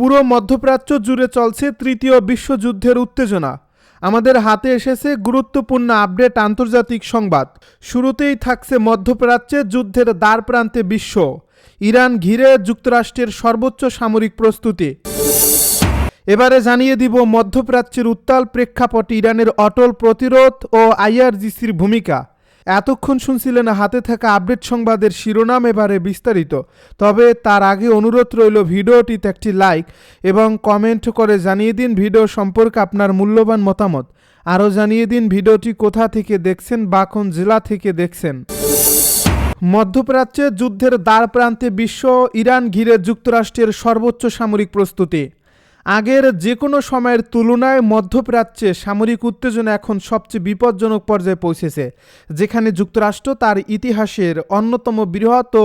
পুরো মধ্যপ্রাচ্য জুড়ে চলছে তৃতীয় বিশ্বযুদ্ধের উত্তেজনা। আমাদের হাতে এসেছে গুরুত্বপূর্ণ আপডেট আন্তর্জাতিক সংবাদ। শুরুতেই থাকছে মধ্যপ্রাচ্যে যুদ্ধের দ্বার প্রান্তে বিশ্ব। ইরান ঘিরে যুক্তরাষ্ট্রের সর্বোচ্চ সামরিক প্রস্তুতি। এবারে জানিয়ে দিব মধ্যপ্রাচ্যের উত্তাল প্রেক্ষাপটে ইরানের অটল প্রতিরোধ ও আইআরজিসির ভূমিকা। এতক্ষণ শুনছিলেন হাতে থাকা আপডেট সংবাদের শিরোনাম এবারে বিস্তারিত। তবে তার আগে অনুরোধ রইল ভিডিওটিতে একটি লাইক এবং কমেন্ট করে জানিয়ে দিন ভিডিও সম্পর্কে আপনার মূল্যবান মতামত। আরও জানিয়ে দিন ভিডিওটি কোথা থেকে দেখছেন বা কোন জেলা থেকে দেখছেন। মধ্যপ্রাচ্যে যুদ্ধের দ্বার প্রান্তে বিশ্ব ইরান ঘিরে যুক্তরাষ্ট্রের সর্বোচ্চ সামরিক প্রস্তুতি। আগের যে কোনো সময়ের তুলনায় মধ্যপ্রাচ্যে সামরিক উত্তেজনা এখন সবচেয়ে বিপজ্জনক পর্যায়ে পৌঁছেছে, যেখানে যুক্তরাষ্ট্র তার ইতিহাসের অন্যতম বৃহৎ ও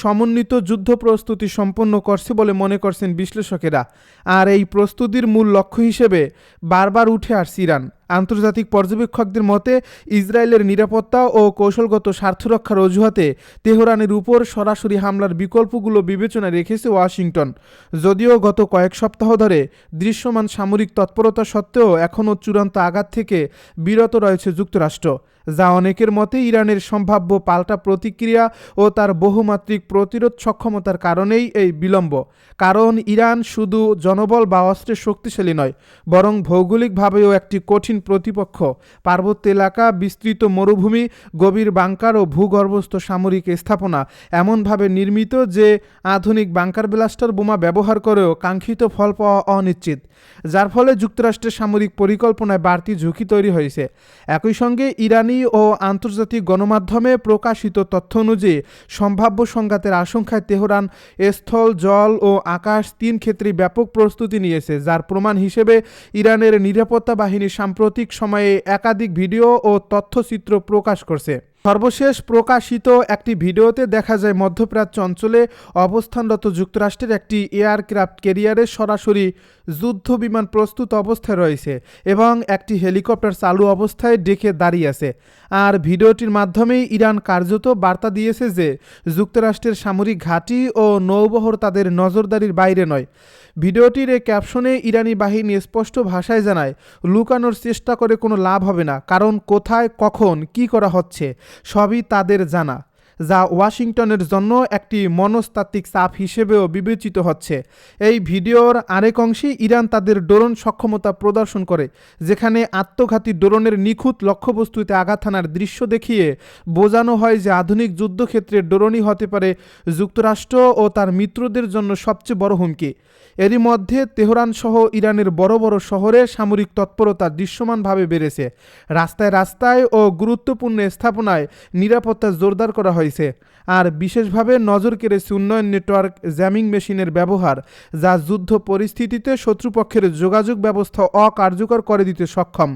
সমন্বিত যুদ্ধ প্রস্তুতি সম্পন্ন করছে বলে মনে করছেন বিশ্লেষকেরা। আর এই প্রস্তুতির মূল লক্ষ্য হিসেবে বারবার উঠে আসছে ইরান। আন্তর্জাতিক পর্যবেক্ষকদের মতে, ইসরায়েলের নিরাপত্তা ও কৌশলগত স্বার্থরক্ষার অজুহাতে তেহরানের উপর সরাসরি হামলার বিকল্পগুলো বিবেচনায় রেখেছে ওয়াশিংটন। যদিও গত কয়েক সপ্তাহ ধরে দৃশ্যমান সামরিক তৎপরতা সত্ত্বেও এখনও চূড়ান্ত আঘাত থেকে বিরত রয়েছে যুক্তরাষ্ট্র। যা অনেকের মতে ইরানের সম্ভাব্য পাল্টা প্রতিক্রিয়া ও তার বহুমাত্রিক প্রতিরোধ সক্ষমতার কারণেই এই বিলম্ব। কারণ ইরান শুধু জনবল বা অস্ত্রে শক্তিশালী নয়, বরং ভৌগোলিকভাবেও একটি কঠিন প্রতিপক্ষ। পার্বত্য এলাকা, বিস্তৃত মরুভূমি, গভীর বাংকার ও ভূগর্ভস্থ সামরিক স্থাপনা এমনভাবে নির্মিত যে আধুনিক বাংকার ব্লাস্টার বোমা ব্যবহার করেও কাঙ্ক্ষিত ফল পাওয়া অনিশ্চিত, যার ফলে যুক্তরাষ্ট্রের সামরিক পরিকল্পনায় বাড়তি ঝুঁকি তৈরি হয়েছে। একই সঙ্গে ইরানি ও আন্তর্জাতিক গণমাধ্যমে প্রকাশিত তথ্য অনুযায়ী সম্ভাব্য সংঘাতের আশঙ্কায় তেহরান স্থল, জল ও আকাশ তিন ক্ষেত্রে ব্যাপক প্রস্তুতি নিয়েছে, যার প্রমাণ হিসেবে ইরানের নিরাপত্তা বাহিনী সাম্প্রতিক সময়ে একাধিক ভিডিও ও তথ্যচিত্র প্রকাশ করছে। সর্বশেষ প্রকাশিত একটি ভিডিওতে দেখা যায় মধ্যপ্রাচ্য অঞ্চলে অবস্থানরত যুক্তরাষ্ট্রের একটি এয়ারক্রাফট ক্যারিয়ারে সরাসরি যুদ্ধ বিমান প্রস্তুত অবস্থায় রয়েছে এবং একটি হেলিকপ্টার চালু অবস্থায় ডেকে দাঁড়িয়ে আছে। আর ভিডিওটির মাধ্যমেই ইরান কার্যত বার্তা দিয়েছে যে যুক্তরাষ্ট্রের সামরিক ঘাঁটি ও নৌবহর তাদের নজরদারির বাইরে নয়। ভিডিওটির এই ক্যাপশনে ইরানি বাহিনী স্পষ্ট ভাষায় জানায়, লুকানোর চেষ্টা করে কোনো লাভ হবে না, কারণ কোথায়, কখন, কি করা হচ্ছে? সবই তাদের জানা। যা ওয়াশিংটনের জন্য একটি মনস্তাত্ত্বিক চাপ হিসেবেও বিবেচিত হচ্ছে। এই ভিডিওর আরেক অংশে ইরান তাদের ড্রোন সক্ষমতা প্রদর্শন করে, যেখানে আত্মঘাতী ড্রোনের নিখুঁত লক্ষ্যবস্তুতে আঘাত হানার দৃশ্য দেখিয়ে বোঝানো হয় যে আধুনিক যুদ্ধক্ষেত্রে ড্রোনই হতে পারে যুক্তরাষ্ট্র ও তার মিত্রদের জন্য সবচেয়ে বড় হুমকি। এরই মধ্যে তেহরান সহ ইরানের বড় বড় শহরে সামরিক তৎপরতা দৃশ্যমানভাবে বেড়েছে। রাস্তায় রাস্তায় ও গুরুত্বপূর্ণ স্থাপনায় নিরাপত্তা জোরদার করা হয়েছে আর বিশেষভাবে নজর কেড়েছে উন্নয়ন নেটওয়ার্ক জ্যামিং মেশিনের ব্যবহার, যা যুদ্ধ পরিস্থিতিতে শত্রুপক্ষের যোগাযোগ ব্যবস্থা অকার্যকর করে দিতে সক্ষম।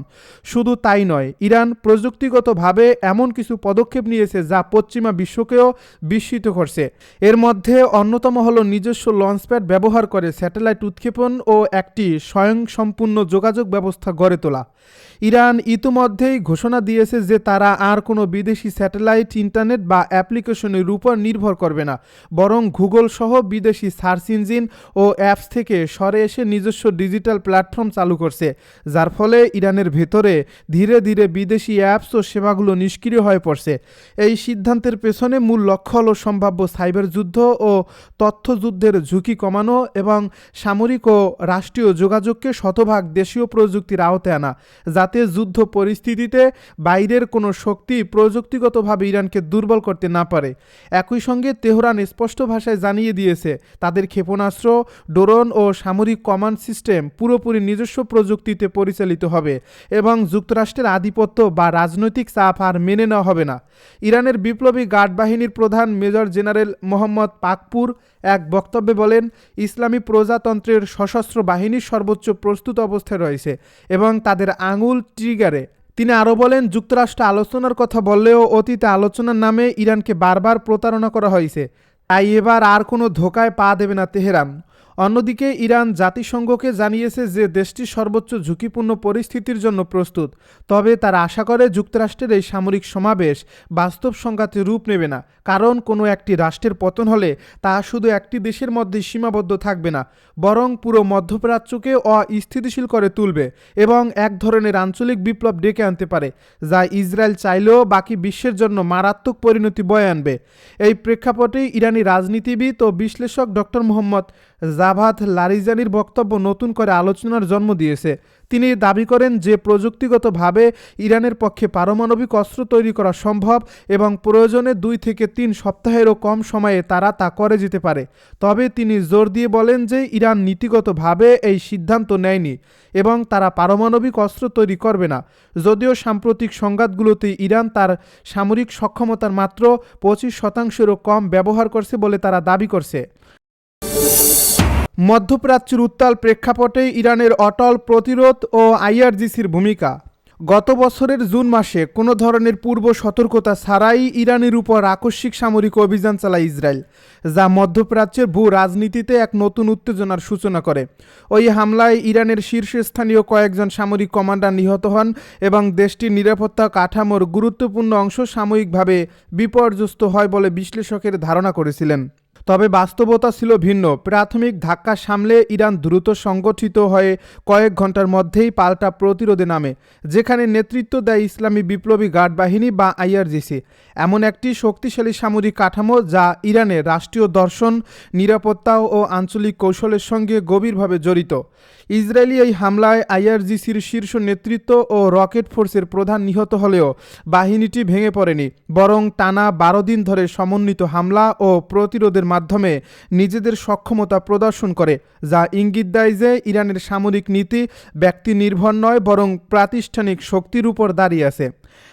শুধু তাই নয়, ইরান প্রযুক্তিগতভাবে এমন কিছু পদক্ষেপ নিয়েছে যা পশ্চিমা বিশ্বকেও বিস্মিত করছে। এর মধ্যে অন্যতম হল নিজস্ব লঞ্চপ্যাড ব্যবহার করে স্যাটেলাইট উৎক্ষেপণ ও একটি স্বয়ংসম্পূর্ণ যোগাযোগ ব্যবস্থা গড়ে তোলা। ইরান ইতিমধ্যেই ঘোষণা দিয়েছে যে তারা আর কোনো বিদেশি স্যাটেলাইট, ইন্টারনেট বা অ্যাপ্লিকেশনের উপর নির্ভর করবে না, বরং গুগল সহ বিদেশি সার্চ ইঞ্জিন ও অ্যাপস থেকে সরে এসে নিজস্ব ডিজিটাল প্ল্যাটফর্ম চালু করছে, যার ফলে ইরানের ভেতরে ধীরে ধীরে বিদেশি অ্যাপস ও সেবাগুলো নিষ্ক্রিয় হয়ে পড়ছে। এই সিদ্ধান্তের পেছনে মূল লক্ষ্য হল সম্ভাব্য সাইবার যুদ্ধ ও তথ্যযুদ্ধের ঝুঁকি কমানো এবং সামরিক ও রাষ্ট্রীয় যোগাযোগকে শতভাগ দেশীয় প্রযুক্তির আওতায় আনা, যাতে যুদ্ধ পরিস্থিতিতে বাইরের কোনো শক্তি প্রযুক্তিগতভাবে ইরানকে দুর্বল করতে না পারে। একই সঙ্গে তেহরান স্পষ্ট ভাষায় জানিয়ে দিয়েছে, তাদের ক্ষেপণাস্ত্র, ড্রোন ও সামরিক কমান্ড সিস্টেম পুরোপুরি নিজস্ব প্রযুক্তিতে পরিচালিত হবে এবং যুক্তরাষ্ট্রের আধিপত্য বা রাজনৈতিক চাপ আর মেনে নেওয়া হবে না। ইরানের বিপ্লবী গার্ড বাহিনীর প্রধান মেজর জেনারেল মোহাম্মদ পাকপুর এক বক্তব্যে বলেন, ইসলামী প্রজাতন্ত্রের সশস্ত্র বাহিনীর সর্বোচ্চ প্রস্তুত অবস্থায় রয়েছে এবং তাদের আঙুল, ট্রিগারে তিনি আরও বলেন, যুক্তরাষ্ট্র আলোচনার কথা বললেও অতীতে আলোচনার নামে ইরানকে বারবার প্রতারণা করা হয়েছে। তাই এবার আর কোনো ধোকায় পা দেবে না তেহরান। অন্যদিকে ইরান জাতিসংঘকে জানিয়েছে যে দেশটি সর্বোচ্চ ঝুঁকিপূর্ণ পরিস্থিতির জন্য প্রস্তুত, তবে তারা আশা করে যুক্তরাষ্ট্রের এই সামরিক সমাবেশ বাস্তব সংঘাতে রূপ নেবে না, কারণ কোনো একটি রাষ্ট্রের পতন হলে তা শুধু একটি দেশের মধ্যে সীমাবদ্ধ থাকবে না, বরং পুরো মধ্যপ্রাচ্যকে অস্থিতিশীল করে তুলবে এবং এক ধরনের আঞ্চলিক বিপ্লব ডেকে আনতে পারে, যা ইসরায়েল চাইলেও বাকি বিশ্বের জন্য মারাত্মক পরিণতি বয়ে আনবে। এই প্রেক্ষাপটে ইরানি রাজনীতিবিদ ও বিশ্লেষক ডক্টর মোহাম্মদ জাভাত লারিজানির বক্তব্য নতুন করে আলোচনার জন্ম দিয়েছে। তিনি দাবি করেন যে, প্রযুক্তিগতভাবে ইরানের পক্ষে পারমাণবিক অস্ত্র তৈরি করা সম্ভব এবং প্রয়োজনে দুই থেকে তিন সপ্তাহেরও কম সময়ে তারা তা করে যেতে পারে। তবে তিনি জোর দিয়ে বলেন যে, ইরান নীতিগতভাবে এই সিদ্ধান্ত নেয়নি এবং তারা পারমাণবিক অস্ত্র তৈরি করবে না। যদিও সাম্প্রতিক সংঘাতগুলোতে ইরান তার সামরিক সক্ষমতার মাত্র পঁচিশ শতাংশেরও কম ব্যবহার করছে বলে তারা দাবি করছে। মধ্যপ্রাচ্যের উত্তাল প্রেক্ষাপটে ইরানের অটল প্রতিরোধ ও আইআরজিসির ভূমিকা। গত বছরের জুন মাসে কোনো ধরনের পূর্ব সতর্কতা ছাড়াই ইরানের উপর আকস্মিক সামরিক অভিযান চালায় ইসরায়েল, যা মধ্যপ্রাচ্যের ভূ রাজনীতিতে এক নতুন উত্তেজনার সূচনা করে। ওই হামলায় ইরানের শীর্ষস্থানীয় কয়েকজন সামরিক কমান্ডার নিহত হন এবং দেশটির নিরাপত্তা কাঠামোর গুরুত্বপূর্ণ অংশ সাময়িকভাবে বিপর্যস্ত হয় বলে বিশ্লেষকের ধারণা করেছিলেন। তবে বাস্তবতা ছিল ভিন্ন। প্রাথমিক ধাক্কা সামলে ইরান দ্রুত সংগঠিত হয়ে কয়েক ঘণ্টার মধ্যেই পাল্টা প্রতিরোধে নামে, যেখানে নেতৃত্ব দেয় ইসলামী বিপ্লবী গার্ড বাহিনী বা আইআরজিসি। এমন একটি শক্তিশালী সামরিক কাঠামো যা ইরানের রাষ্ট্রীয় দর্শন, নিরাপত্তা ও আঞ্চলিক কৌশলের সঙ্গে গভীরভাবে জড়িত। ইসরায়েলি এই হামলায় আইআরজিসির শীর্ষ নেতৃত্ব ও রকেট ফোর্সের প্রধান নিহত হলেও বাহিনীটি ভেঙে পড়েনি, বরং টানা বারো দিন ধরে সমন্বিত হামলা ও প্রতিরোধের মাধ্যমে নিজেদের সক্ষমতা প্রদর্শন করে, যা ইঙ্গিত দেয় যে ইরানের সামরিক নীতি ব্যক্তি নির্ভর নয়, বরং প্রাতিষ্ঠানিক শক্তির উপর দাঁড়িয়ে আছে।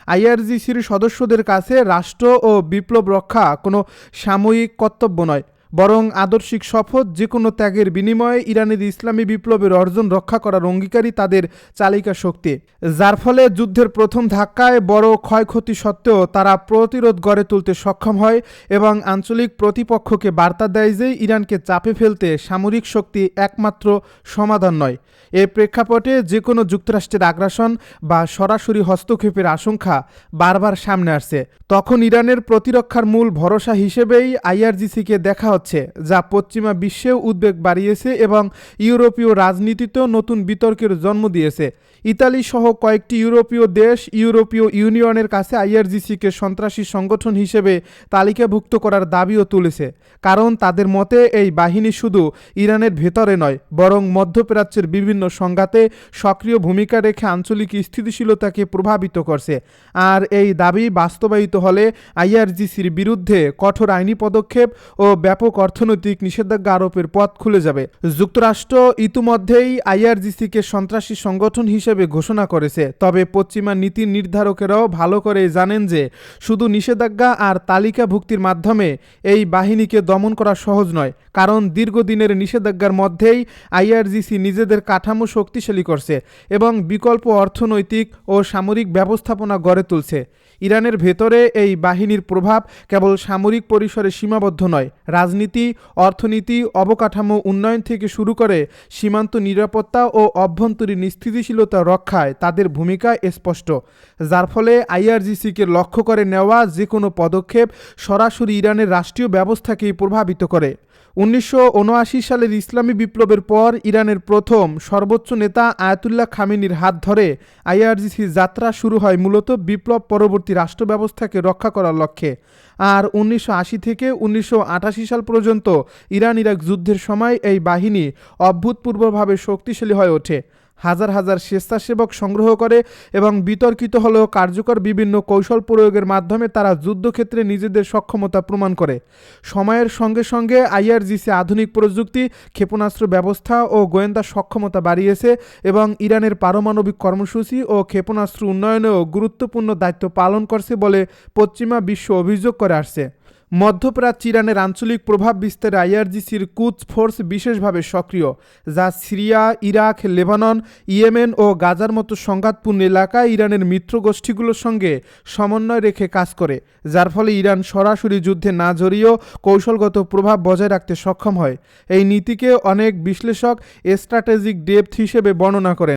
আইআরজিসির সদস্যদের কাছে রাষ্ট্র ও বিপ্লব রক্ষা কোনো সাময়িক কর্তব্য নয়। বরং আদর্শিক শপথ যে কোনো ত্যাগের বিনিময়ে ইরানের ইসলামী বিপ্লবের অর্জন রক্ষা করার অঙ্গীকারী তাদের চালিকা শক্তি। যার ফলে যুদ্ধের প্রথম ধাক্কায় বড় ক্ষয়ক্ষতি সত্ত্বেও তারা প্রতিরোধ গড়ে তুলতে সক্ষম হয় এবং আঞ্চলিক প্রতিপক্ষকে বার্তা দেয় যে ইরানকে চাপে ফেলতে সামরিক শক্তি একমাত্র সমাধান নয়। এ প্রেক্ষাপটে যে কোনো যুক্তরাষ্ট্রের আগ্রাসন বা সরাসরি হস্তক্ষেপের আশঙ্কা বারবার সামনে আসছে। তখন ইরানের প্রতিরক্ষার মূল ভরসা হিসেবেই আইআরজিসিকে দেখা হচ্ছে, যা পশ্চিমা বিশ্বেও উদ্বেগ বাড়িয়েছে এবং ইউরোপীয় রাজনীতিতেও নতুন বিতর্কের জন্ম দিয়েছে। ইতালি সহ কয়েকটি ইউরোপীয় দেশ, ইউরোপীয় ইউনিয়নের কাছে আইআরজিসিকে সন্ত্রাসী সংগঠন হিসেবে তালিকাভুক্ত করার দাবিও তুলেছে। কারণ তাদের মতে, এই বাহিনী শুধু ইরানের ভেতরে নয়, বরং মধ্যপ্রাচ্যের বিভিন্ন সংঘাতে সক্রিয় ভূমিকা রেখে আঞ্চলিক স্থিতিশীলতাকে প্রভাবিত করছে। আর এই দাবি বাস্তবায়িত হলে আইআরজিসির বিরুদ্ধে কঠোর আইনি পদক্ষেপ ও ব্যাপক অর্থনৈতিক নিষেধাজ্ঞা আরোপের পথ খুলে যাবে। যুক্তরাষ্ট্র ইতিমধ্যেই আইআরজিসিকে সন্ত্রাসী সংগঠন হিসেবে ঘোষণা করেছে। তবে পশ্চিমা নীতি নির্ধারকেরাও ভালো করে জানেন যে, শুধু নিষেধাজ্ঞা আর তালিকাভুক্তির মাধ্যমে এই বাহিনীকে দমন করা সহজ নয়। কারণ দীর্ঘদিনের নিষেধাজ্ঞার মধ্যেই আইআরজিসি নিজেদের কাঠামো শক্তিশালী করছে এবং বিকল্প অর্থনৈতিক ও সামরিক ব্যবস্থাপনা গড়ে তুলছে। ইরানের ভেতরে এই বাহিনীর প্রভাব কেবল সামরিক পরিসরে সীমাবদ্ধ নয়, রাজনীতি, অর্থনীতি, অবকাঠামো উন্নয়ন থেকে শুরু করে সীমান্ত নিরাপত্তা ও অভ্যন্তরীণ স্থিতিশীলতা রক্ষায় তাদের ভূমিকা স্পষ্ট, যার ফলে আইআরজিসিকে লক্ষ্য করে নেওয়া যে কোনো পদক্ষেপ সরাসরি ইরানের রাষ্ট্রীয় ব্যবস্থাকেই প্রভাবিত করে। উনিশশো উনআশি সালের ইসলামী বিপ্লবের পর ইরানের প্রথম সর্বোচ্চ নেতা আয়াতুল্লাহ খামেনির হাত ধরে আইআরজিসির যাত্রা শুরু হয় মূলত বিপ্লব পরবর্তী রাষ্ট্র ব্যবস্থাকে রক্ষা করার লক্ষ্যে। আর উনিশশো আশি থেকে উনিশশো আটাশি সাল পর্যন্ত ইরান ইরাক যুদ্ধের সময় এই বাহিনী অভূতপূর্বভাবে শক্তিশালী হয়ে ওঠে। হাজার হাজার স্বেচ্ছাসেবক সংগ্রহ করে এবং বিতর্কিত হলেও কার্যকর বিভিন্ন কৌশল প্রয়োগের মাধ্যমে তারা যুদ্ধক্ষেত্রে নিজেদের সক্ষমতা প্রমাণ করে। সময়ের সঙ্গে সঙ্গে আইআরজিসি আধুনিক প্রযুক্তি, ক্ষেপণাস্ত্র ব্যবস্থা ও গোয়েন্দা সক্ষমতা বাড়িয়েছে এবং ইরানের পারমাণবিক কর্মসূচি ও ক্ষেপণাস্ত্র উন্নয়নেও গুরুত্বপূর্ণ দায়িত্ব পালন করছে বলে পশ্চিমা বিশ্ব অভিযোগ করে আসছে। মধ্যপ্রাচ্য ইরানের আঞ্চলিক প্রভাব বিস্তারে আইআরজিসির কুচ ফোর্স বিশেষভাবে সক্রিয়, যা সিরিয়া, ইরাক, লেবানন, ইয়েমেন ও গাজার মতো সংঘাতপূর্ণ এলাকায় ইরানের মিত্র গোষ্ঠীগুলোর সঙ্গে সমন্বয় রেখে কাজ করে, যার ফলে ইরান সরাসরি যুদ্ধে না জড়িয়েও কৌশলগত প্রভাব বজায় রাখতে সক্ষম হয়। এই নীতিকে অনেক বিশ্লেষক স্ট্র্যাটেজিক ডেপথ হিসেবে বর্ণনা করেন।